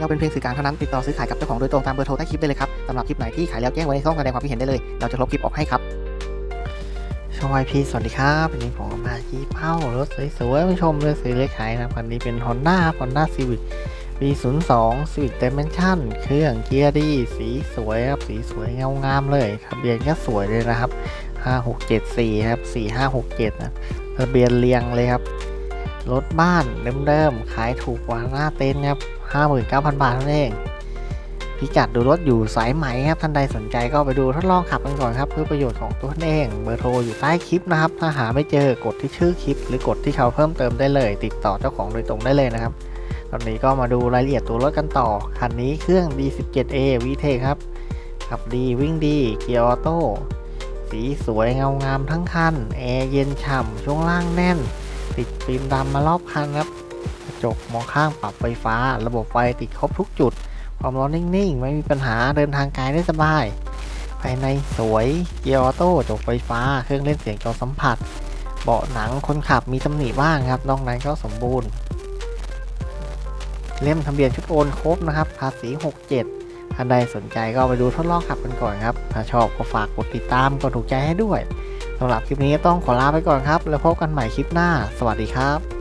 เราเป็นเพียงสื่อกลางเท่านั้นติดต่อซื้อขายกับเจ้าของโดยตรงตามเบอร์โทรใต้คลิปได้เลยครับสำหรับคลิปไหนที่ขายแล้วแจ้งไว้ในช่องแสดงความคิดเห็นได้เลย เราจะลบคลิปออกให้ครับช่องไอพีสวัสดีครับวันนี้ผมมาที่เป้ารถสวยๆมาชมเลยซื้อเลยขายนะคันนี้เป็น Honda Honda Civic V02 Civic Dimension เครื่องเกียร์ดี สีสวยครับสีสวยเงางามเลยทะเบียนก็สวยเลยนะครับ 5674 ครับ 4567นะทะเบียนเรียงเลยครับ รถบ้านเดิมๆ ขายถูกกว่าหน้าเต็นท์ครับ59,000 บาทเท่านั้นเอง พิกัดดูรถอยู่สายไหมครับ ท่านใดสนใจก็ไปดูทดลองขับกันก่อนครับ เพื่อประโยชน์ของตัวท่านเอง เบอร์โทรอยู่ใต้คลิปนะครับ ถ้าหาไม่เจอกดที่ชื่อคลิป หรือกดที่เขาเพิ่มเติมได้เลย ติดต่อเจ้าของโดยตรงได้เลยนะครับ ตอนนี้ก็มาดูรายละเอียดตัวรถกันต่อ คันนี้เครื่อง D17A VTEC ครับ ขับดีวิ่งดี เกียร์ออโต้ สีสวยเงางามทั้งคัน แอร์เย็นฉ่ำ ช่วงล่างแน่น ติดฟิล์มดำมารอบคันครับกระจกมองข้างปรับไฟฟ้า ระบบไฟติดครบทุกจุด ความร้อนนิ่งๆ ไม่มีปัญหาเดินทางไกลได้สบาย ภายในสวยเกียร์ออโต้จกไฟฟ้า เครื่องเล่นเสียงจอสัมผัส เบาะหนังคนขับมีตำหนิบ้างครับนอกนั้นก็สมบูรณ์ เล่มทะเบียนชุดโอนครบนะครับภาษี 67ท่าใดสนใจก็ไปดูทดลองขับกันก่อนครับ ถ้าชอบก็ฝากกดติดตามกดถูกใจให้ด้วย สำหรับคลิปนี้ต้องขอลาไปก่อนครับ แล้วพบกันใหม่คลิปหน้า สวัสดีครับ